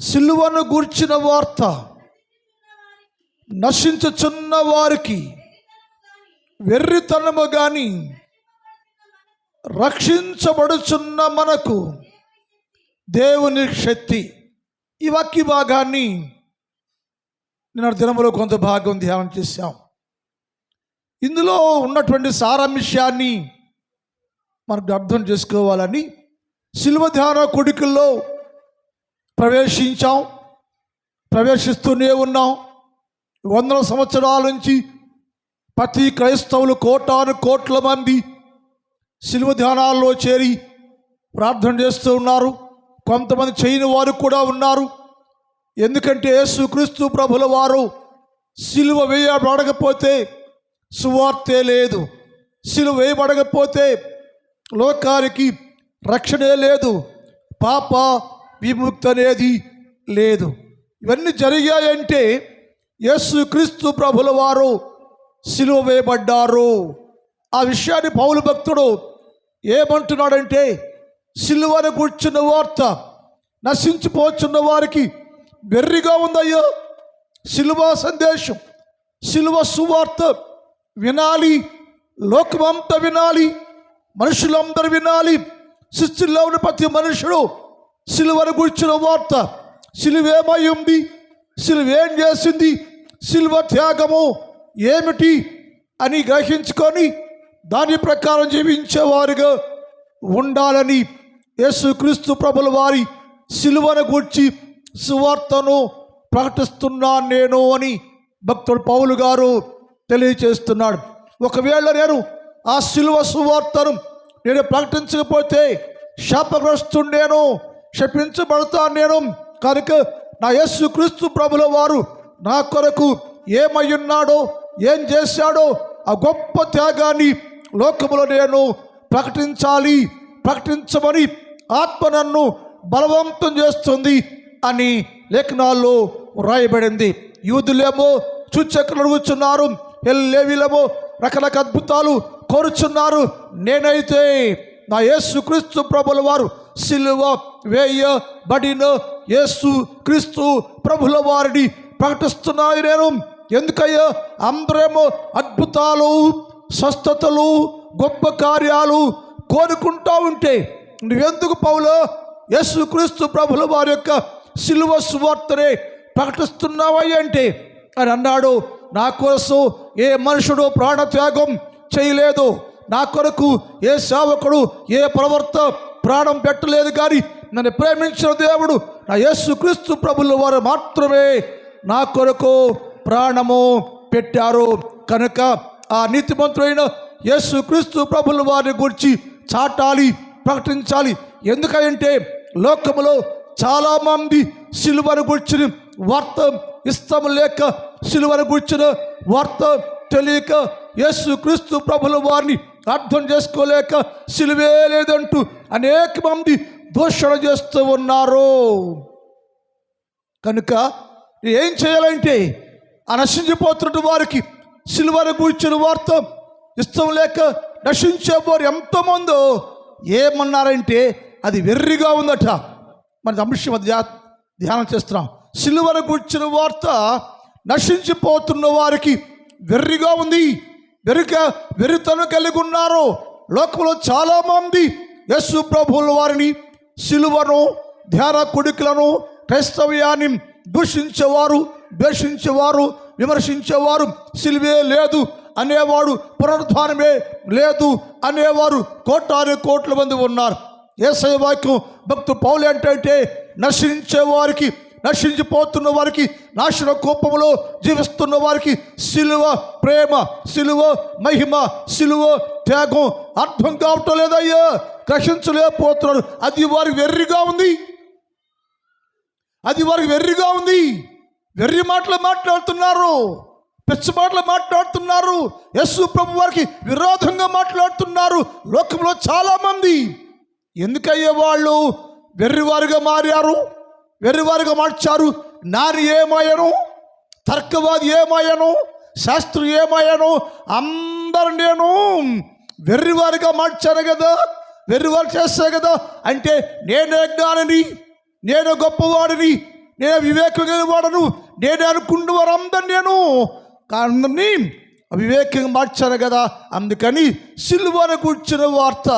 సిలువను గూర్చిన వార్త నశించుచున్న వారికి వెర్రితనము గాని రక్షించబడుచున్న మనకు దేవుని శక్తి. ఈ వాక్య భాగాన్ని నిన్న దినములో కొంత భాగం ధ్యానం చేశాం. ఇందులో ఉన్నటువంటి సారాంశాన్ని మనకు అర్థం చేసుకోవాలని శిల్వ ధ్యాన కొడుకుల్లో ప్రవేశించాం. ప్రవేశిస్తూనే ఉన్నాం. వందల సంవత్సరాల నుంచి ప్రతి క్రైస్తవులు కోటాను కోట్ల మంది శిలువ ధ్యానాల్లో చేరి ప్రార్థన చేస్తూ ఉన్నారు. కొంతమంది చేయని వారు కూడా ఉన్నారు. ఎందుకంటే యేసుక్రీస్తు ప్రభుల వారు సిలువ వేయబడకపోతే సువార్తే లేదు. సిలువ వేయబడకపోతే లోకానికి రక్షణే లేదు. పాప విముక్తి అనేది లేదు. ఇవన్నీ జరిగాయంటే యేసుక్రీస్తు ప్రభుల వారు సిలువ వేయబడ్డారు. ఆ విషయాన్ని పౌలు భక్తుడు ఏమంటున్నాడంటే సిలువను కూర్చున్న వార్త నశించిపోచున్న వారికి వెర్రిగా ఉందయ్యో. సిలువ సందేశం సిలువ సువార్త వినాలి లోకమంతా వినాలి మనుషులందరూ వినాలి శిష్యుల్లో ఉన్న ప్రతి మనుషుడు సిలువను కూర్చున్న వార్త సిలువేమై ఉంది సిలువేం చేసింది సిలువ త్యాగము ఏమిటి అని గ్రహించుకొని దాని ప్రకారం జీవించేవారుగా ఉండాలని యేసుక్రీస్తు ప్రభుల వారి సిలువను గూర్చి సువార్తను ప్రకటిస్తున్నాను నేను అని భక్తుడు పౌలు గారు తెలియచేస్తున్నాడు. ఒకవేళ నేను ఆ సిలువ సువార్తను నేను ప్రకటించకపోతే శాపగ్రస్తుండేను శపించబడతాను నేను. కనుక నా యస్సు క్రీస్తు ప్రభుల వారు నా కొరకు ఏమయ్యున్నాడో ఏం చేశాడో ఆ గొప్ప త్యాగాన్ని లోకములో నేను ప్రకటించాలి ప్రకటించమని ఆత్మ నన్ను బలవంతం చేస్తుంది అని లేఖనాల్లో వ్రాయబడింది. యూదులేమో సూచకులు అడుగుచున్నారు ఎల్లేవిలేమో రకరకాల అద్భుతాలు కోరుచున్నారు. నేనైతే నా యేసు క్రీస్తు ప్రభుల వారు సిలువ వేయబడిన యేసు క్రీస్తు ప్రభుల వారిని ప్రకటిస్తున్నాను నేను. ఎందుకయ్యా? అందరేమో అద్భుతాలు స్వస్థతలు గొప్ప కార్యాలు కోరుకుంటా ఉంటే. నువ్వెందుకు పౌలో? యేసు క్రీస్తు ప్రభుల వారి యొక్క సిలువ సువార్తనే ప్రకటిస్తున్నావయ్య అంటే. అని అన్నాడు. నా కోసం ఏ మనుషుడు ప్రాణత్యాగం చేయలేదు. నా కొరకు ఏ సేవకుడు ఏ ప్రవర్త ప్రాణం పెట్టలేదు కానీ నన్ను ప్రేమించిన దేవుడు నా యేసు క్రీస్తు ప్రభుల వారు మాత్రమే నా కొరకు ప్రాణము పెట్టారు. కనుక ఆ నీతిమంతుడైన యేసు క్రీస్తు ప్రభుల వారిని గురించి చాటాలి ప్రకటించాలి. ఎందుకంటే లోకములో చాలామంది సిలువను గుర్చిన వార్త ఇష్టం లేక సిలువను గుర్చిన వార్త తెలియక యేసు క్రీస్తు ప్రభుల వారిని అర్థం చేసుకోలేక సిలువే లేదంటూ అనేక మంది దూషణ చేస్తూ ఉన్నారు. కనుక ఏం చేయాలంటే ఆ నశించిపోతున్న వారికి సిలువను కూర్చుని వార్త ఇష్టం లేక నశించేవారు ఎంతోమందో ఏమన్నారంటే అది వెర్రిగా ఉందట. మన అంశం అది ధ్యా- ధ్యానం చేస్తున్నాం. సిలువను కూర్చుని వార్త నశించిపోతున్న వారికి వెర్రిగా ఉంది. వెరిక వెరితను కలిగి ఉన్నారు లోకంలో చాలామంది యస్సు ప్రభువుల వారిని సిలువను ధ్యాన కొడుకులను క్రైస్తవ్యాన్ని దూషించేవారు ద్వేషించేవారు విమర్శించేవారు సిలువే లేదు అనేవాడు పునరుద్ధానమే లేదు అనేవారు కోటాను కోట్ల మంది ఉన్నారు. ఏసై వాక్యం భక్తు పౌలు ఏంటంటే నశించే వారికి నశించిపోతున్న వారికి నాశన కోపములో జీవిస్తున్న వారికి సిలువ ప్రేమ సిలువ మహిమ సిలువ త్యాగం అర్థం కావటం లేదయ్యా. గ్రహించలేకపోతున్నారు. అది వారికి వెర్రిగా ఉంది. అది వారికి వెర్రిగా ఉంది. వెర్రి మాటలు మాట్లాడుతున్నారు. పిచ్చి మాటలు మాట్లాడుతున్నారు. యస్సు ప్రభు వారికి విరోధంగా మాట్లాడుతున్నారు. లోకంలో చాలామంది. ఎందుకయ్యే వాళ్ళు వెర్రివారుగా మారారు? వెర్రివారుగా మార్చారు. నాని ఏమయ్యను తర్కవాది ఏమయ్యను శాస్త్రి ఏమయ్యను అందరు నేను వెర్రివారిగా మార్చాను కదా వెర్రివారు చేస్తా కదా. అంటే నేనే జ్ఞానిని నేను గొప్పవాడిని నేను వివేకంగా వాడను నేను అనుకున్న వారందరు నేను. అందరినీ అవివేకంగా మార్చాను కదా. అందుకని సిల్వను కూర్చున్న వార్త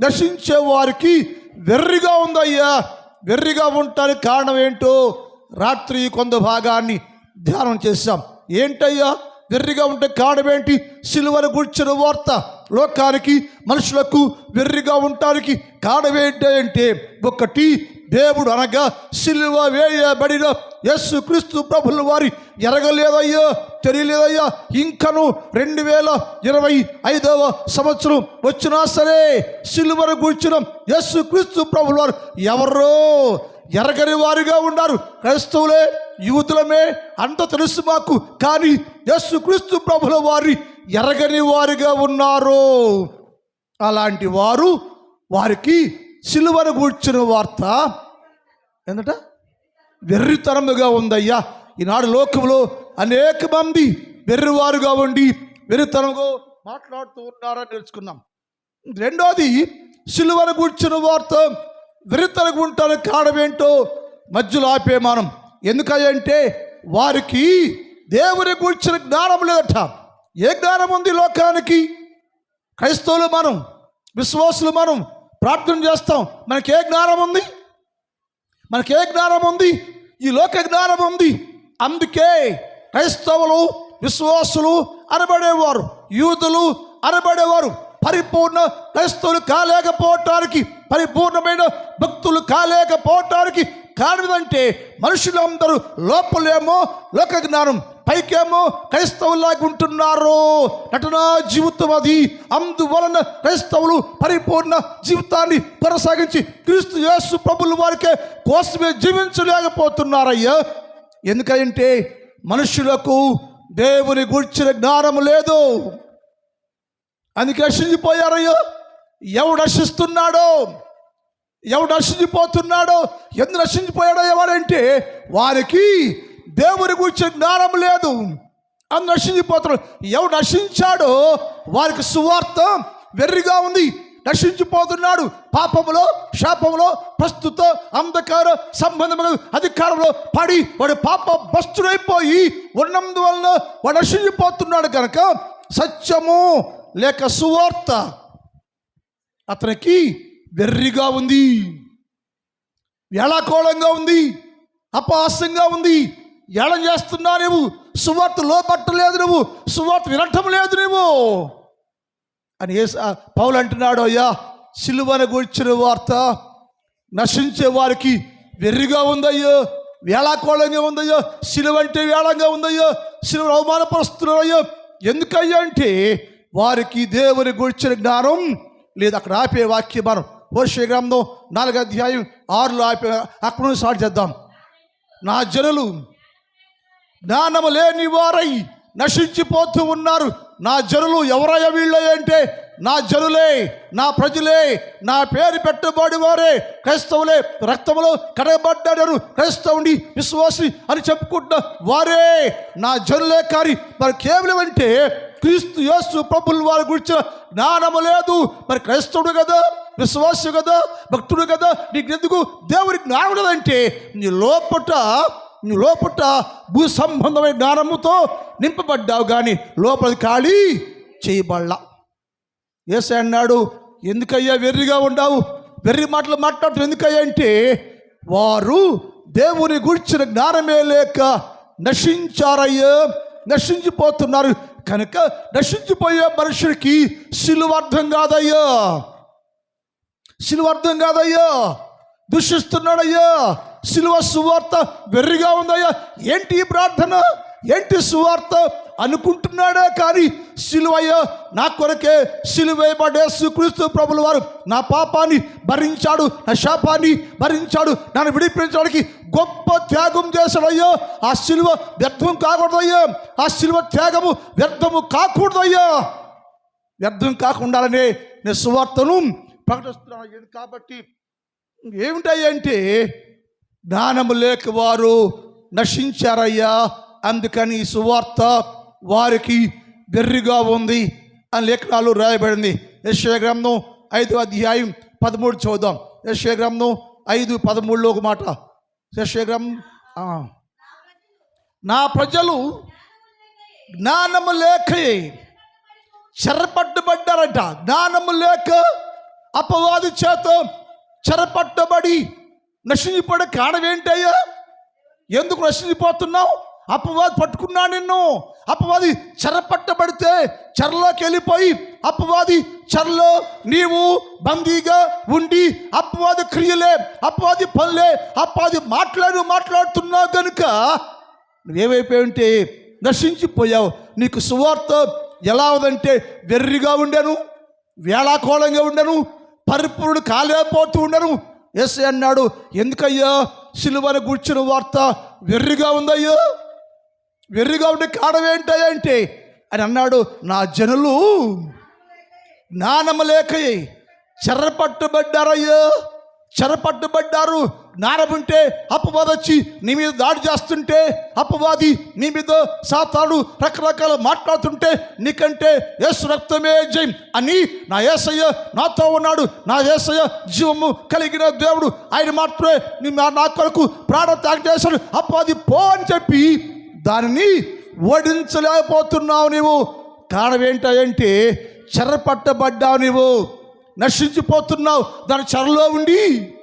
నశించే వారికి వెర్రిగా ఉందయ్యా. వెర్రిగా ఉండటానికి కారణం ఏంటో రాత్రి కొంత భాగాన్ని ధ్యానం చేశాం. ఏంటయ్యా? వెర్రిగా ఉంటే కారణం ఏంటి? సిలువను గుర్చిన వార్త. లోకానికి మనుషులకు వెర్రిగా ఉండటానికి కారణం ఏంటి అంటే ఒకటి దేవుడు అనగా సిలువ వేయబడిన యస్సు క్రీస్తు ప్రభుల వారి ఎరగలేదయ్యో తెలియలేదయ్యా ఇంకను రెండు వేల ఇరవై ఐదవ సంవత్సరం వచ్చినా సరే సిలువను కూర్చున్న యస్సు క్రీస్తు ప్రభుల వారు ఎవరో ఎరగని వారిగా ఉన్నారు. క్రైస్తవులే యూతులమే అంత తెలుసు మాకు. కానీ యస్సు క్రీస్తు ప్రభుల వారి ఎరగని వారిగా ఉన్నారు. అలాంటి వారు వారికి సిలువను కూర్చున్న వార్త ఏంటట వెర్రితనముగా ఉందయ్యా. ఈనాడు లోకంలో అనేక మంది వెర్రివారుగా ఉండి వెర్రితరముగా మాట్లాడుతూ ఉన్నారని నేర్చుకున్నాం రెండోది సిలువను కూర్చున్న వార్త వెర్రితనకు ఉంటానికి కారణం ఏంటో మధ్యలో ఆపే మనం. ఎందుకంటే వారికి దేవుని కూర్చిన జ్ఞానం లేదట. ఏ జ్ఞానం ఉంది లోకానికి? క్రైస్తవులు మనం విశ్వాసులు మనం ప్రార్థన చేస్తాం. మనకి ఏ జ్ఞానం ఉంది? మనకి ఏ జ్ఞానం ఉంది? ఈ లోక జ్ఞానం ఉంది. అందుకే క్రైస్తవులు విశ్వాసులు అనబడేవారు యూదులు అనబడేవారు. పరిపూర్ణ క్రైస్తవులు కాలేకపోవటానికి పరిపూర్ణమైన భక్తులు కాలేకపోవటానికి కారణం అంటే మనుషులందరూ లోపలేమో లోక జ్ఞానం. పైకేమో క్రైస్తవులాగా ఉంటున్నారు? నటనా జీవితం అది. అందువలన క్రైస్తవులు పరిపూర్ణ జీవితాన్ని కొనసాగించి క్రీస్తు యేసు ప్రభుల వారికే కోసమే జీవించలేకపోతున్నారయ్యా. ఎందుకంటే మనుషులకు దేవుని గుర్చిన జ్ఞానం లేదు. అందుకే నశించిపోయారయ్యో ఎవడు నశిస్తున్నాడో? ఎవడు నశించిపోతున్నాడో? ఎందుకు నశించిపోయాడో ఎవరంటే వారికి దేవుని గురించి జ్ఞానం లేదు. అని నశించిపోతారు. ఎవరు నశించాడో వారికి సువార్త వెర్రిగా ఉంది. నశించిపోతున్నాడు. పాపములో శాపములో ప్రస్తుత అంధకార సంబంధమైన అధికారంలో పడి వాడు పాప భస్తుడైపోయి ఉన్నందువలన వాడు నశించిపోతున్నాడు కనుక సత్యము లేక సువార్త అతనికి వెర్రిగా ఉంది. వేళాకోళంగా ఉంది. అపహాస్యంగా ఉంది. ఏళం చేస్తున్నా నువ్వు సువార్త లోపట్టలేదు నువ్వు. సువార్త వినటం లేదు నువ్వు అని ఏ పౌలు అంటున్నాడు అయ్యా సిలువను గురించిన వార్త నశించే వారికి వెర్రిగా ఉందయ్యో వేళాకోళంగా ఉందయ్యో సిలువ అంటే వేళంగా ఉందయ్యో సిలువ అవమానపరుస్తున్నారయ్యో. ఎందుకయ్యా అంటే వారికి దేవుని గురించిన జ్ఞానం లేదు. అక్కడ ఆపే వాక్యం మనం హోషే గ్రంథం నాలుగు అధ్యాయం ఆరులో ఆపే అక్కడ నుంచి స్టార్ట్ చేద్దాం. నా జనులు జ్ఞానము లేని వారై నశించిపోతూ ఉన్నారు. నా జనులు ఎవరయ్య వీళ్ళ అంటే నా జనులే నా ప్రజలే నా పేరు పెట్టబడి వారే. క్రైస్తవులే రక్తములో కడగబడ్డారు క్రైస్తవుని విశ్వాసి అని చెప్పుకుంటున్న వారే. నా జనులే కానీ మరి కేవలం అంటే క్రీస్తు యేసు ప్రభుల వారి గురించిన జ్ఞానము లేదు. మరి క్రైస్తవుడు కదా విశ్వాసు కదా భక్తుడు కదా నీకు ఎందుకు దేవుడికి జ్ఞానం లేదంటే నీ లోపట లోపట భూ సంబంధమైన జ్ఞానముతో నింపబడ్డావు కానీ లోపల ఖాళీ చేయబడలా. ఏసై అన్నాడు ఎందుకయ్యా వెర్రిగా ఉండావు? వెర్రి మాటలు మాట్లాడటం ఎందుకయ్యా? అంటే వారు దేవుని గురించిన జ్ఞానమే లేక నశించారయ్యా నశించిపోతున్నారు. కనుక నశించిపోయే మనుషుడికి సిలువ అర్థం కాదయ్యా. సిలువ అర్థం కాదయ్యా. దూషిస్తున్నాడయ్యా. సిలువ సువార్త వెర్రిగా ఉందయ్యా. ఏంటి ఈ ప్రార్థన? ఏంటి సువార్త? అనుకుంటున్నాడే కానీ సిలువయ్య నా కొరకే సిలువేయబడే శ్రీక్రీస్తు ప్రభుల వారు నా పాపాన్ని భరించాడు నా శాపాన్ని భరించాడు నన్ను విడిపించడానికి గొప్ప త్యాగం చేశాడయ్యో. ఆ సిలువ వ్యర్థం కాకూడదయ్యా. ఆ సిలువ త్యాగము వ్యర్థము కాకూడదయ్యా. వ్యర్థం కాకుండాలనే నేను సువార్తను ప్రకటిస్తున్నాను కాబట్టి ఏమిటయ్యంటే జ్ఞానము లేక వారు నశించారయ్యా. అందుకని ఈ సువార్త వారికి వెర్రిగా ఉంది అని లేఖనాలు రాయబడింది. యశ్వగ్రంథం ఐదు అధ్యాయం పదమూడు చూద్దాం యశ్వగ్రంథం ఐదు పదమూడులో ఒక మాట. యశ్వగ్రంథం నా ప్రజలు జ్ఞానము లేక చెరపట్టుబడ్డారట. జ్ఞానము లేక అపవాది చేత చెరపట్టబడి నశించిపోయే కారణం ఏంటయ్యా? ఎందుకు నశించిపోతున్నావు? అపవాది పట్టుకున్నా నిన్ను. అపవాది చెరపట్టబడితే చెరలోకి వెళ్ళిపోయి అపవాది చెరలో నీవు బందీగా ఉండి అపవాది క్రియలే అపవాది పనులే అపవాది మాట్లాడు మాట్లాడుతున్నావు కనుక నువ్వేమైపోయి ఉంటే నశించిపోయావు. నీకు సువార్త ఎలా ఉందంటే వెర్రిగా ఉండను వేళాకోళంగా ఉండను పరిపూర్ణుడు కాలేకపోతూ ఉండను ఎస్ అన్నాడు ఎందుకయ్యా? సిలువను కూర్చున్న వార్త వెర్రిగా ఉందయ్యా? వెర్రిగా ఉండే కారణం ఏంటయ్యా అంటే? అని అన్నాడు నా జనులు జ్ఞానము లేక చెరపట్టుబడ్డారయ్యా. చెరపట్టుబడ్డారు జ్ఞానం ఉంటే అపవాది వచ్చి నీ మీద దాడి చేస్తుంటే అపవాది నీ మీద సాతాడు రకరకాల మాట్లాడుతుంటే నీకంటే యేసు రక్తమే జయం అని నా ఏసయ్య నాతో ఉన్నాడు. నా ఏసయ్య జీవము కలిగిన దేవుడు. ఆయన మాత్రమే నీ నా- నా కొరకు ప్రాణ త్యాగం చేశాడు. అపవాది పో అని చెప్పి దానిని ఓడించలేకపోతున్నావు నీవు. కారణం ఏంటంటే చెరపట్టబడ్డావు నీవు. నశించిపోతున్నావు. దాని చెరలో ఉండి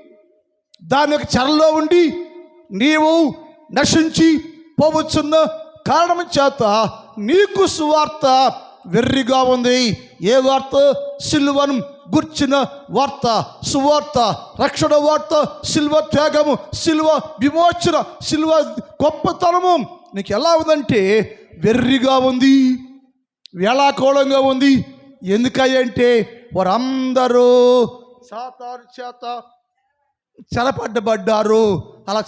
దాని యొక్క చెరలో ఉండి నీవు నశించి పోవచ్చున్న కారణం చేత నీకు సువార్త వెర్రిగా ఉంది. ఏ వార్త? సిల్వను గుర్చిన వార్త సువార్త రక్షణ వార్త సిల్వ త్యాగము సిల్వ విమోచన సిల్వ గొప్పతనము. నీకు ఎలా ఉందంటే వెర్రిగా ఉంది వేళాకోళంగా ఉంది. ఎందుకంటే వారందరూ సాతారు చేత చెరపడ్డబడ్డారు అలా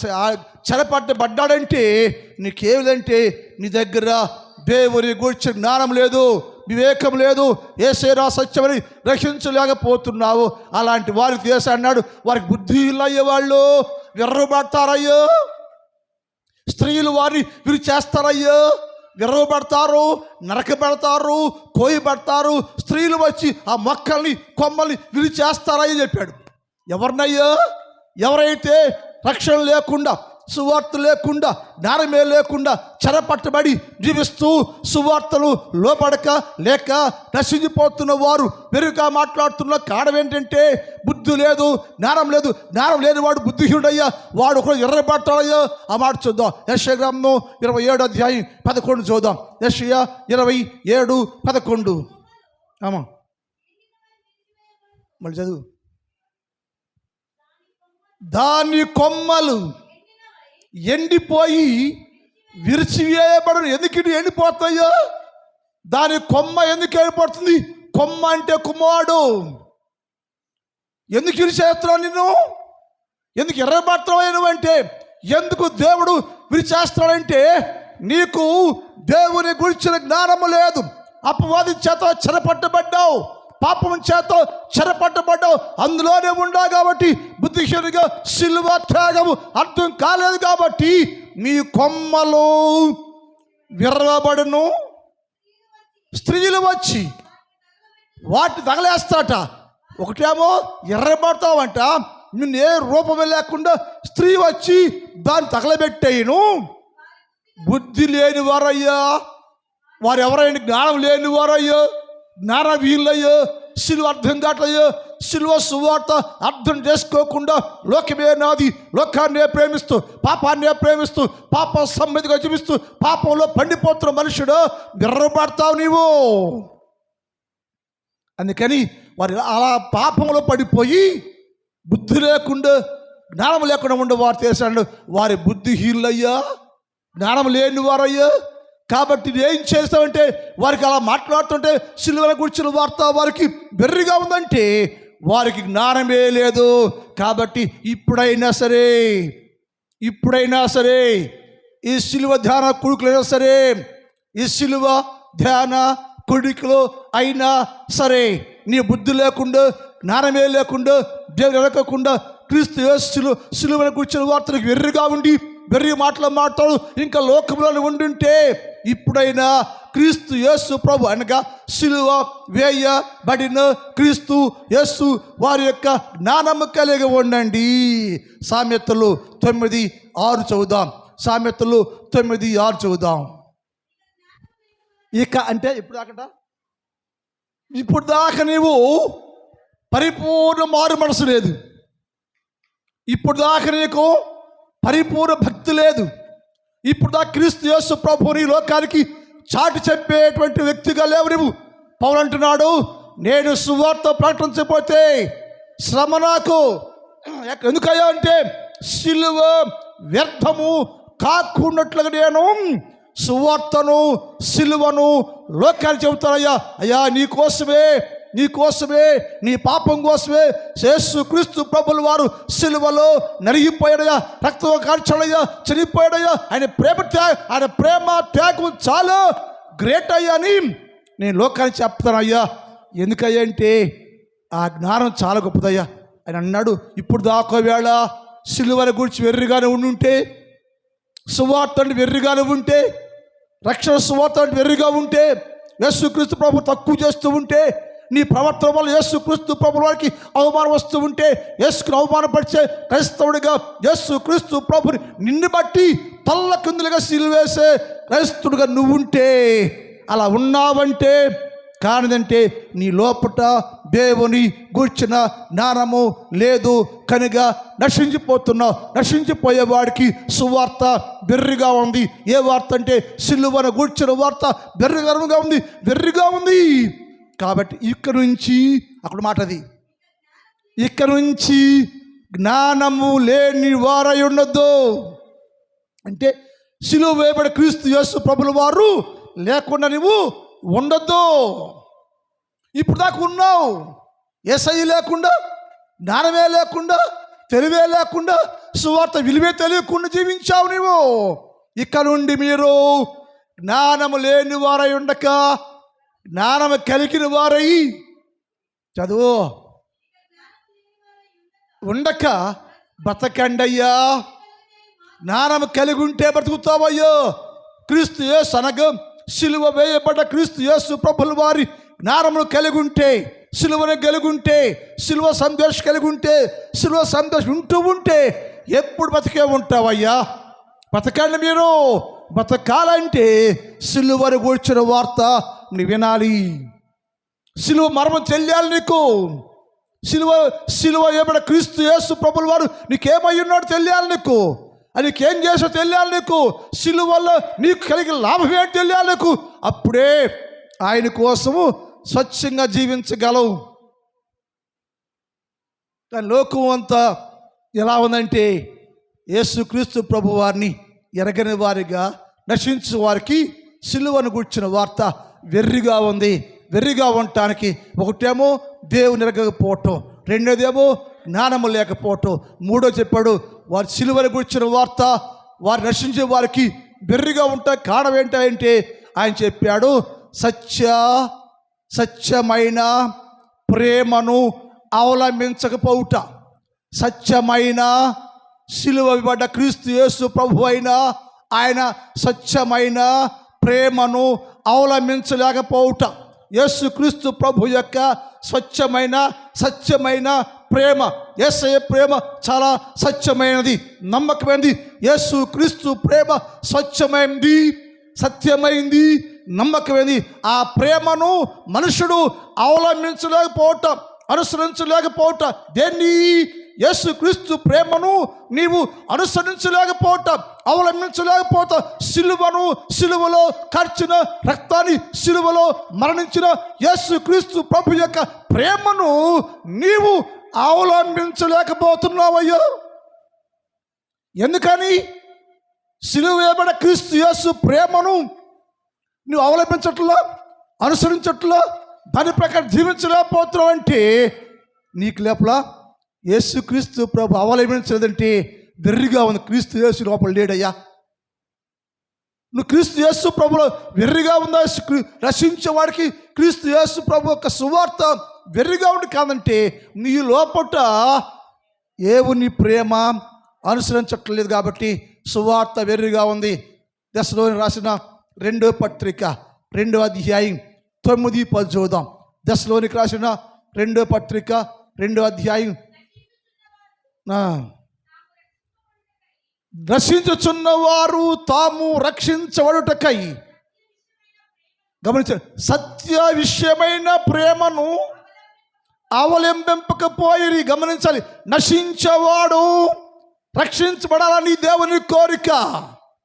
చెరపడ్డబడ్డాడంటే నీకేమిదంటే నీ దగ్గర దేవుని గురించి జ్ఞానం లేదు వివేకం లేదు ఏసేరా సత్యమని రక్షించలేకపోతున్నావు. అలాంటి వారికి దేశ అన్నాడు వారికి బుద్ధి అయ్యే వాళ్ళు విర్రబడతారయ్యో. స్త్రీలు వారిని వీరు చేస్తారయ్యో. విరవబడతారు నరకబెడతారు కోయబడతారు. స్త్రీలు వచ్చి ఆ మొక్కల్ని కొమ్మల్ని వీరు చేస్తారని చెప్పాడు. ఎవరినయ్యో? ఎవరైతే రక్షణ లేకుండా సువార్త లేకుండా జ్ఞానమే లేకుండా చెరపట్టబడి జీవిస్తూ సువార్తలు లోపడక లేక నశించిపోతున్న వారు మెరుగ్గా మాట్లాడుతున్న కారణం ఏంటంటే బుద్ధి లేదు జ్ఞానం లేదు. జ్ఞానం లేని వాడు బుద్ధిహీనుడయ్యా. వాడు ఒకడు ఎర్రబడతాడయ్యా ఆ మాట చూద్దాం. యశ్య ఇరవై ఏడు అధ్యాయం పదకొండు చూద్దాం. యశయ ఇరవై ఏడు పదకొండు. ఆమా. మళ్ళీ చదువు. దాని కొమ్మలు ఎండిపోయి విరిచివేయబడను. ఎందుకు ఇటు ఎండిపోతాయో? దాని కొమ్మ ఎందుకు ఎండిపోతుంది కొమ్మ అంటే కుమారుడు ఎందుకు విరిచేస్తున్నావు నిన్ను? ఎందుకు ఎర్రబడతావు అంటే ఎందుకు దేవుడు విరిచేస్తాడంటే నీకు దేవుని గురించిన జ్ఞానము లేదు. అపవాది చేత చెరపట్టబడ్డావు. పాపం చేత చెరపట్టబడ్డావు. అందులోనే ఉండవు కాబట్టి బుద్ధిహీనుగా సిల్వ త్యాగము అర్థం కాలేదు కాబట్టి నీ కొమ్మలు విర్రబడును. స్త్రీలు వచ్చి వాటిని తగలేస్తాట ఒకటేమో ఎర్రబడతావంట. నిన్ను ఏ రూపమే లేకుండా స్త్రీ వచ్చి దాన్ని తగలబెట్టేయను. బుద్ధి లేని వారయ్యా. వారు ఎవరైనా జ్ఞానం లేని వారయ్యో. జ్ఞాన శిలువ సిలువ అర్థం కావట్లయ్యో సిలువ సువార్త అర్థం చేసుకోకుండా లోకమే నాది లోకాన్నే ప్రేమిస్తూ పాపాన్నే ప్రేమిస్తూ పాప సమ్మతిగా జీవిస్తూ పాపంలో పండిపోతున్న మనుషుడు విర్రబడతావు నీవు. అందుకని వారు అలా పాపంలో పడిపోయి బుద్ధి లేకుండా జ్ఞానం లేకుండా ఉండే వారు చేశాడు. వారి బుద్ధిహీనులయ్యా జ్ఞానం లేని వారయ్యా కాబట్టి ఏం చేస్తామంటే వారికి అలా మాట్లాడుతుంటే సిలువల కూర్చున్న వార్త వారికి బెర్రిగా ఉందంటే వారికి జ్ఞానమే లేదు. కాబట్టి ఇప్పుడైనా సరే ఇప్పుడైనా సరే ఈ సిలువ ధ్యాన కొడుకులైనా సరే ఈ సిలువ ధ్యాన కొడుకులు అయినా సరే నీ బుద్ధి లేకుండా జ్ఞానమే లేకుండా దేవుని వెనకకుండా క్రీస్తు యేసులు సిలువను కూర్చున్న వార్తలకు వెర్రిగా ఉండి వెర్రి మాటలు మాట్లాడు ఇంకా లోకంలో ఉండుంటే ఇప్పుడైనా క్రీస్తు యేసు ప్రభు అనగా సిలువ వేయబడిన క్రీస్తు యేసు వారి యొక్క జ్ఞానము కలిగి ఉండండి. సామెతలు తొమ్మిది ఆరు చదువుదాం. సామెతలు తొమ్మిది ఆరు చదువుదాం. ఇక అంటే ఇప్పుడు దాకట? ఇప్పుడు దాకా నీవు పరిపూర్ణ మారు మనసు లేదు. ఇప్పుడు దాకా నీకు పరిపూర్ణ భక్తి లేదు. ఇప్పుడు దా క్రీస్తు యేసు ప్రభు నీ లోకానికి చాటి చెప్పేటువంటి వ్యక్తిగా లేవు నువ్వు పౌలు అంటున్నాడు నేను సువార్త ప్రకటించకపోతే శ్రమ నాకు. ఎందుకయ్యా అంటే సిలువ వ్యర్థము కాకున్నట్లుగా నేను సువార్తను సిలువను లోకానికి చెబుతానయ్యా. అయ్యా నీ కోసమే నీ కోసమే నీ పాపం కోసమే యేసు క్రీస్తు ప్రభుల వారు సిలువలో నరిగిపోయాడయ్యా రక్తం కార్చాడయ్యా చనిపోయాడయ్యా. ఆయన ప్రేమ త్యాగ ఆయన ప్రేమ త్యాగం చాలా. గ్రేట్ అయ్యా అని నేను లోకానికి చెప్తానయ్యా ఎందుకయ్యా అంటే ఆ జ్ఞానం చాలా గొప్పదయ్యా. ఆయన అన్నాడు ఇప్పుడు దాకా వేళ సిలువల గురించి వెర్రిగానే ఉండుంటే సువార్త వెర్రిగానే ఉంటే రక్షణ సువార్త వెర్రిగా ఉంటే యేసుక్రీస్తు ప్రభు తక్కువ చేస్తూ ఉంటే నీ ప్రవర్తన వల్ల యేసుక్రీస్తు ప్రభుల వారికి అవమానం వస్తూ ఉంటే యేసుకుని అవమానపరిచే క్రైస్తవుడిగా యేసు క్రీస్తు ప్రభుని నిన్ను బట్టి తల్ల కిందులుగా సిలివేసే క్రైస్తుడుగా నువ్వుంటే అలా ఉన్నావంటే కానిదంటే నీ లోపట దేవుని గూర్చిన జ్ఞానము లేదు కనుక నశించిపోతున్నావు నశించిపోయేవాడికి సువార్త బెర్రిగా ఉంది. ఏ వార్త అంటే సిల్లువన గూర్చిన వార్త బెర్రిగరముగా ఉంది బెర్రిగా ఉంది. కాబట్టి ఇక్కడ నుంచి అక్కడ మాట అది. ఇక్కడ నుంచి జ్ఞానము లేని వారై ఉండొద్దు అంటే సిలువ వేయబడి క్రీస్తు యేసు ప్రభుల వారు లేకుండా నువ్వు ఉండొద్దు. ఇప్పుడు దాకా ఉన్నావు. ఎస్ఐ లేకుండా జ్ఞానమే లేకుండా తెలివే లేకుండా సువార్త విలువే తెలియకుండా జీవించావు నువ్వు ఇక నుండి మీరు జ్ఞానము లేని వారై ఉండక జ్ఞానము కలిగిన వారై. చదువు. ఉండక బ్రతకండయ్యా. జ్ఞానం కలిగి ఉంటే బ్రతుకుతావయ్యో. క్రీస్తు యేసు అనగా సిలువ వేయబడ్డ క్రీస్తు యేసు ప్రభుల వారి జ్ఞానమును కలిగి ఉంటే సిలువను కలిగి ఉంటే సిలువ సంతోషం కలిగి ఉంటే సిలువ సందేశం ఉంటూ ఉంటే ఎప్పుడు బతికే ఉంటావయ్యా. బతకండి మీరు. బతకాలంటే సిలువను కూర్చున్న వార్త నీ వినాలి. సిలువ మర్మం తెలియాలి నీకు. సిలువ సిలువ ఏమడ క్రీస్తు యేసు ప్రభుల వారు నీకేమై ఉన్నాడు తెలియాలి నీకు. అది నీకేం చేసో తెలియాలి నీకు. సిలువ వల్ల నీకు కలిగిన లాభం ఏంటి తెలియాలి నీకు. అప్పుడే ఆయన కోసము స్వచ్ఛంగా జీవించగలవు. కానీ లోకం అంతా ఎలా ఉందంటే యేసుక్రీస్తు ప్రభు వారిని ఎరగని వారిగా నశించు వారికి సిలువను గుర్చిన వార్త వెర్రిగా ఉంది. వెర్రిగా ఉండటానికి ఒకటేమో దేవుని ఎరగకపోవటం రెండోదేమో జ్ఞానము లేకపోవటం మూడో చెప్పాడు వారి సిలువను గుర్చిన వార్త వారు రక్షించే వారికి వెర్రిగా ఉంటా కారణం ఏంటంటే ఆయన చెప్పాడు సత్య సత్యమైన ప్రేమను అవలంబించకపోవుట. సత్యమైన సిలువ క్రీస్తు యేసు ప్రభు అయిన ఆయన సత్యమైన ప్రేమను అవలంబించలేకపోవుట. యేసుక్రీస్తు ప్రభు యొక్క స్వచ్ఛమైన సత్యమైన ప్రేమ ఏసయ ప్రేమ చాలా సత్యమైనది నమ్మకమైనది. యేసు క్రీస్తు ప్రేమ స్వచ్ఛమైంది సత్యమైంది నమ్మకమైంది ఆ ప్రేమను మనుషుడు అవలంబించలేకపోవటం అనుసరించలేకపోవటం దేన్ని యేసు క్రీస్తు ప్రేమను నీవు అనుసరించలేకపోవటం అవలంబించలేకపోతా సిలువను సిలువలో ఖర్చిన రక్తాన్ని సిలువలో మరణించిన యేసు క్రీస్తు ప్రభు యొక్క ప్రేమను నీవు అవలంబించలేకపోతున్నావయ్యో. ఎందుకని? సిలువ వేయబడ క్రీస్తు యేసు ప్రేమను నువ్వు అవలంబించట్లా అనుసరించట్లా దాని ప్రకారం జీవించలేకపోతున్నావు అంటే నీకు లేపలా? యేసుక్రీస్తు ప్రభు అవలంబించలేదంటే వెర్రిగా ఉంది. క్రీస్తు యేసు లోపల లేడయ్యా. నువ్వు క్రీస్తు యేసు ప్రభులో వెర్రిగా ఉందా? క్రీ- వాడికి క్రీస్తు యేసు ప్రభు యొక్క సువార్త వెర్రిగా ఉండి కాదంటే నీ లోపట ఏవుని ప్రేమ అనుసరించట్లేదు కాబట్టి సువార్త వెర్రిగా ఉంది. దశలోని రాసిన రెండో పత్రిక రెండో అధ్యాయం తొమ్మిది పది చూద్దాం. దశలోనికి రాసిన రెండో పత్రిక రెండో అధ్యాయం నశించుచున్న వారు తాము రక్షించబడుటకై. గమనించ సత్య విషయమైన ప్రేమను అవలంబింపకపోయి గమనించాలి నశించేవాడు రక్షించబడాలని దేవుని కోరిక.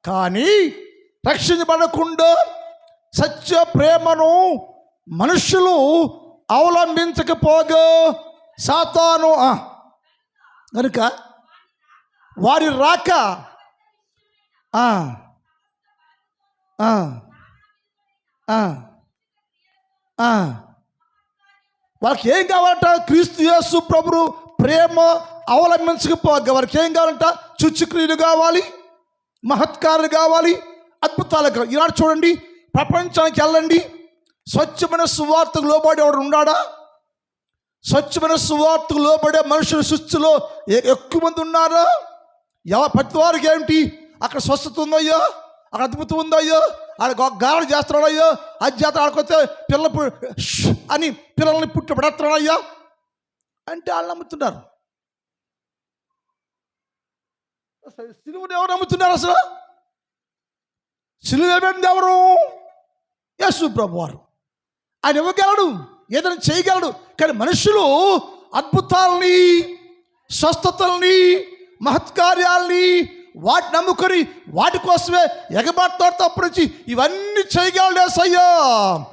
కానీ రక్షించబడకుండా సత్య ప్రేమను మనుషులు అవలంబించకపోగా సాతాను ఆ, కనుక వారి రాక వాళ్ళకి ఏం కావాలంట? క్రీస్తు యేసు ప్రభువు ప్రేమ అవలంబించకపోగా వారికి ఏం కావాలంట? చుచ్చుక్రియలు కావాలి మహత్కారులు కావాలి అద్భుతాలు కావాలి. ఈనాడు చూడండి ప్రపంచానికి వెళ్ళండి. స్వచ్ఛమైన సువార్తకు లోబడి ఎవడు ఉన్నాడా? స్వచ్ఛమైన సువార్తకు లోపడే మనుషుల సృష్టిలో ఎక్కువ మంది ఉన్నారా? ఎవ ప్రతి వారికి ఏమిటి అక్కడ స్వస్థత ఉందయ్యో? అక్కడ అద్భుతం ఉందయ్యో? ఆడ గాలి చేస్తున్నాడయ్యో అది చేత పిల్ల అని పిల్లల్ని పుట్టి పడేస్తున్నాడయ్యో అంటే వాళ్ళు నమ్ముతున్నారు. సిలువుని ఎవరు నమ్ముతున్నారు అసలు? సిలువు ఏమైంది ఎవరు? యేసు ప్రభు వారు ఆయన ఇవ్వగలడు ఏదైనా చేయగలడు. కానీ మనుషులు అద్భుతాలని స్వస్థతల్ని మహత్కార్యాల్ని వాటి నమ్ముకొని వాటి కోసమే ఎగబాటుతాడు అప్పటి నుంచి ఇవన్నీ చేయగలడు ఏసయ్యా.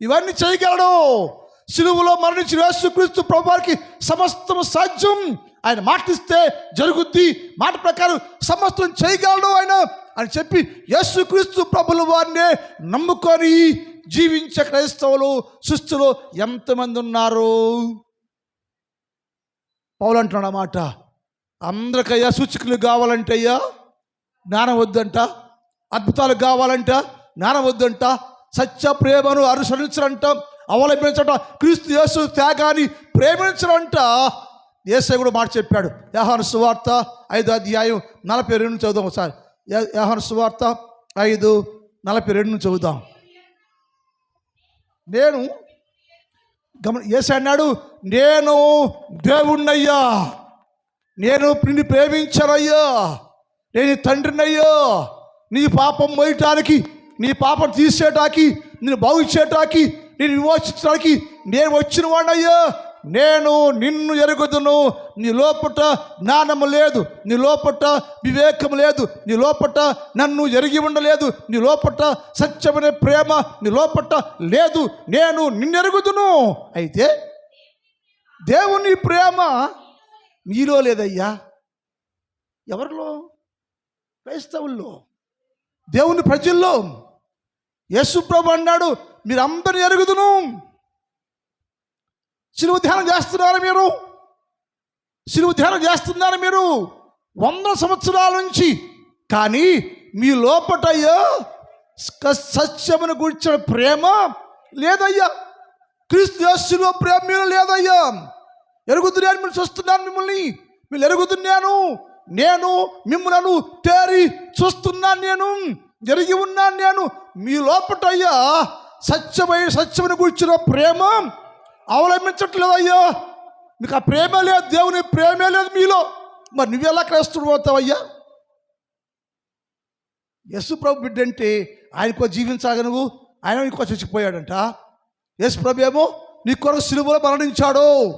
ఇవన్నీ చేయగలడు. సిలువులో మరణించిన యేసుక్రీస్తు ప్రభువారికి సమస్తం సాధ్యం. ఆయన మాటిస్తే జరుగుద్ది. మాట ప్రకారం సమస్తం చేయగలడు ఆయన. అని చెప్పి యేసుక్రీస్తు ప్రభుల వారినే నమ్ముకొని జీవించే క్రైస్తవులు సుస్థులు ఎంతమంది ఉన్నారు? పౌలు అంటున్నాడు అన్నమాట అందరికయ్యా సూచికలు కావాలంటయ్యా జ్ఞానం వద్దంట. అద్భుతాలు కావాలంట జ్ఞానం వద్దంట. సత్య ప్రేమను అనుసరించడంట అవలంబించట క్రీస్తు యేసు త్యాగాన్ని ప్రేమించడంట ఏసై కూడా మాట చెప్పాడు. యాహాను సువార్త ఐదు అధ్యాయం నలభై రెండు చదువు ఒకసారి. యాహాను సువార్త ఐదు నలభై రెండు చదువుతాం నేను గమన ఏసై అన్నాడు నేను దేవుణ్ణయ్యా. నేను నిన్ను ప్రేమించనయ్యా. నేను తండ్రినయ్యా. నీ పాపం మోయటానికి నీ పాపం తీసేటానికి నేను బాగు చేయటానికి నేను విమోచించడానికి నేను వచ్చిన వాడినయ్యా. నేను నిన్ను ఎరుగుదును. నీ లోపట జ్ఞానము లేదు. నీ లోపట వివేకం లేదు. నీ లోపట నన్ను ఎరిగి ఉండలేదు. నీ లోపట సత్యమనే ప్రేమ నీ లోపట లేదు. నేను నిన్ను ఎరుగుదును. అయితే దేవుని ప్రేమ నీలో లేదయ్యా. ఎవరిలో? క్రైస్తవుల్లో. దేవుని ప్రజల్లో. యేసు ప్రభు అన్నాడు మీరు ఎరుగుదును. సిలువు ధ్యానం చేస్తున్నారు మీరు? సిలువు ధ్యానం చేస్తున్నారు మీరు? వందల సంవత్సరాల నుంచి. కానీ మీ లోపటయ్యా సత్యమును గురించిన ప్రేమ లేదయ్యా. క్రీస్తు యేసులో ప్రేమ మీరు లేదయ్యా. ఎరుగుతున్నాను మీరు చూస్తున్నాను మిమ్మల్ని మీరు ఎరుగుతున్నాను. నేను మిమ్మల్ని తేరి చూస్తున్నాను నేను జరిగి ఉన్నాను నేను. మీ లోపటయ్యా సత్యమై సత్యమును గురించిన ప్రేమ అవలంబించట్లేదు అయ్యా. మీకు ఆ ప్రేమ లేదు దేవుని ప్రేమే లేదు మీలో. మరి నువ్వెలా క్రైస్తుడు అవుతావయ్యా యశు ప్రభు బిడ్డ అంటే ఆయనకో జీవించాగా నువ్వు. ఆయన ఇంకో చచ్చిపోయాడంట. యేసు ప్రభు ఏమో నీ కొరకు సిలువలో మరణించాడు.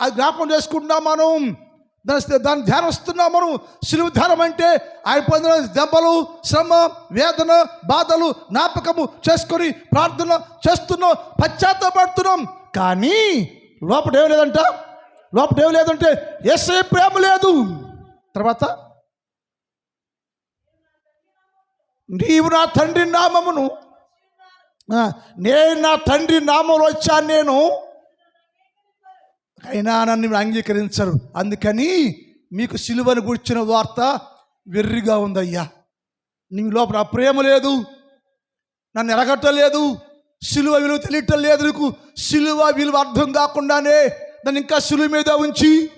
అది జ్ఞాపకం చేసుకుంటున్నాం మనం. దాని దాన్ని ధ్యానిస్తున్నాం మనం. సిలువ ధ్యానం అంటే ఆయన పొందిన దెబ్బలు శ్రమ వేదన బాధలు జ్ఞాపకము చేసుకొని ప్రార్థన చేస్తున్నాం పశ్చాత్తపడుతున్నాం. కానీ లోపల ఏం లేదంట. లోపల ఏం లేదంటే ఎస్ఏ ప్రేమ లేదు. తర్వాత నీవు నా తండ్రి నామమును నేను నా తండ్రి నామంలో వచ్చాను నేను. అయినా నన్ను మీరు అంగీకరించరు. అందుకని మీకు సిలువను కూర్చిన వార్త వెర్రిగా ఉందయ్యా. నీ లోపల ప్రేమ లేదు. నన్ను ఎరగట్టలేదు సిలువ విలువ తెలియటం లేదు నీకు. సిలువ విలువ అర్థం కాకుండానే నన్ను ఇంకా సిలువ మీద ఉంచి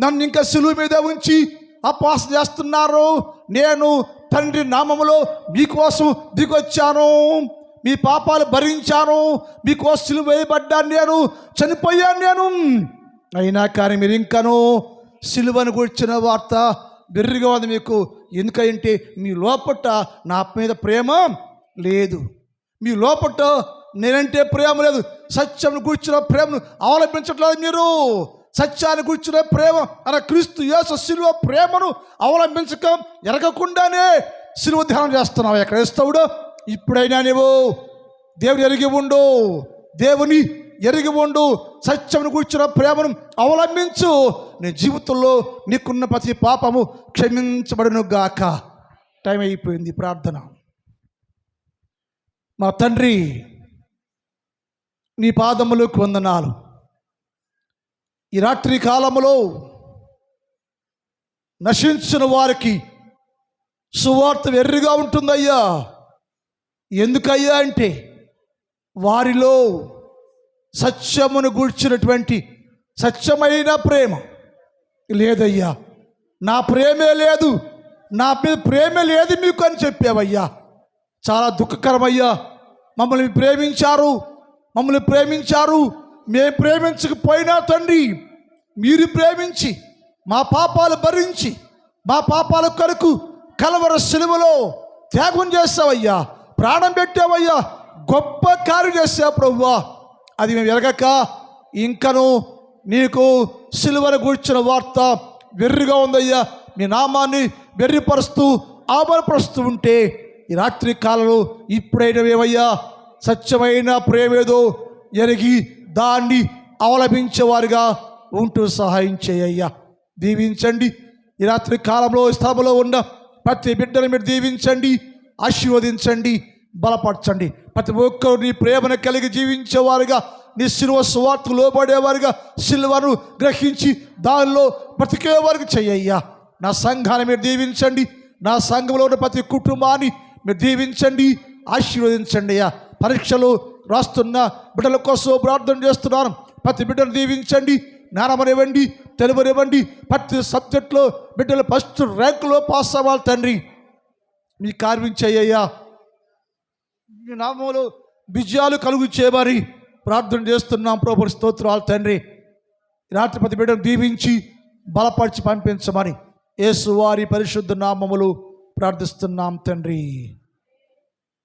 నన్ను ఇంకా సిలువ మీద ఉంచి అపాస చేస్తున్నారు నేను తండ్రి నామములో మీకోసం దిగొచ్చాను. మీ పాపాలు భరించాను మీకోసం సిలువ వేయబడ్డాను నేను చనిపోయాను నేను అయినా కానీ మీరు ఇంకాను సిలువను కూర్చిన వార్త బెర్రిగా ఉంది మీకు. ఎందుకంటే మీ లోపట నా మీద ప్రేమ లేదు. మీ లోపట నేనంటే ప్రేమ లేదు. సత్యం కూర్చున్న ప్రేమను అవలంబించట్లేదు మీరు. సత్యాన్ని కూర్చున్న ప్రేమ అలా క్రీస్తు యేసు శిలువ ప్రేమను అవలంబించక ఎరగకుండానే సిలువ ధ్యానం చేస్తున్నావు? ఎక్కడ ఇస్తావుడో ఇప్పుడైనా నీవు దేవుని ఎరిగి ఉండు. దేవుని ఎరిగి ఉండు. సత్యమును కూర్చున్న ప్రేమను అవలంబించు. నీ జీవితంలో నీకున్న ప్రతి పాపము క్షమించబడును గాక. టైం అయిపోయింది ప్రార్థన. మా తండ్రి నీ పాదములకు వందనాలు. ఈ రాత్రి కాలములో నశించిన వారికి సువార్త వెర్రిగా ఉంటుందయ్యా. ఎందుకయ్యా అంటే వారిలో సత్యమును గూర్చినటువంటి సత్యమైన ప్రేమ లేదయ్యా. నా ప్రేమే లేదు. నా మీద ప్రేమే లేదు మీకు అని చెప్పావయ్యా. చాలా దుఃఖకరమయ్యా. మమ్మల్ని ప్రేమించారు. మమ్మల్ని ప్రేమించారు. మేము ప్రేమించకపోయినా తండ్రి మీరు ప్రేమించి మా పాపాలు భరించి మా పాపాల కొరకు కలవర సిలువలో త్యాగం చేస్తావయ్యా. ప్రాణం పెట్టావయ్యా. గొప్ప కార్యం చేశావు ప్రభువా అది మేము ఎరగక ఇంకను నీకు సిలువను గూర్చిన వార్త వెర్రిగా ఉందయ్యా. మీ నామాన్ని వెర్రిపరుస్తూ ఆభరపరుస్తూ ఉంటే ఈ రాత్రి కాలంలో ఇప్పుడైనవేమయ్యా సత్యమైన ప్రేమేదో ఎరిగి దాన్ని అవలంబించేవారుగా ఉంటూ సహాయం చేయ్యా దీవించండి. ఈ రాత్రి కాలంలో స్థాపలో ఉన్న ప్రతి బిడ్డను మీరు దీవించండి ఆశీర్వదించండి. బలపరచండి. ప్రతి ఒక్కరు నీ ప్రేమను కలిగి జీవించేవారుగా నీ శిలువ స్వార్థకు లోబడేవారుగా శిల్వను గ్రహించి దానిలో బ్రతికేవారికి చెయ్యయ్యా నా సంఘాన్ని మీరు దీవించండి. నా సంఘంలో ఉన్న ప్రతి కుటుంబాన్ని మీరు దీవించండి. ఆశీర్వదించండి అయ్యా. పరీక్షలు రాస్తున్న బిడ్డల కోసం ప్రార్థన చేస్తున్నాను. ప్రతి బిడ్డను దీవించండి. జ్ఞానమనివ్వండి. తెలుగునివ్వండి ప్రతి సబ్జెక్టులో బిడ్డలు ఫస్ట్ ర్యాంకులో పాస్ అవ్వాలి తండ్రి. మీ కార్యం చేయ్యా మీ నామంలో విజయాలు కలుగు చేయమని ప్రార్థన చేస్తున్నాం. ప్రభు స్తోత్రాలు తండ్రి. రాత్రి ప్రతి బిడ్డను దీవించి బలపరిచి పంపించమని యేసువారి పరిశుద్ధ నామములు ప్రార్థిస్తున్నాం తండ్రి.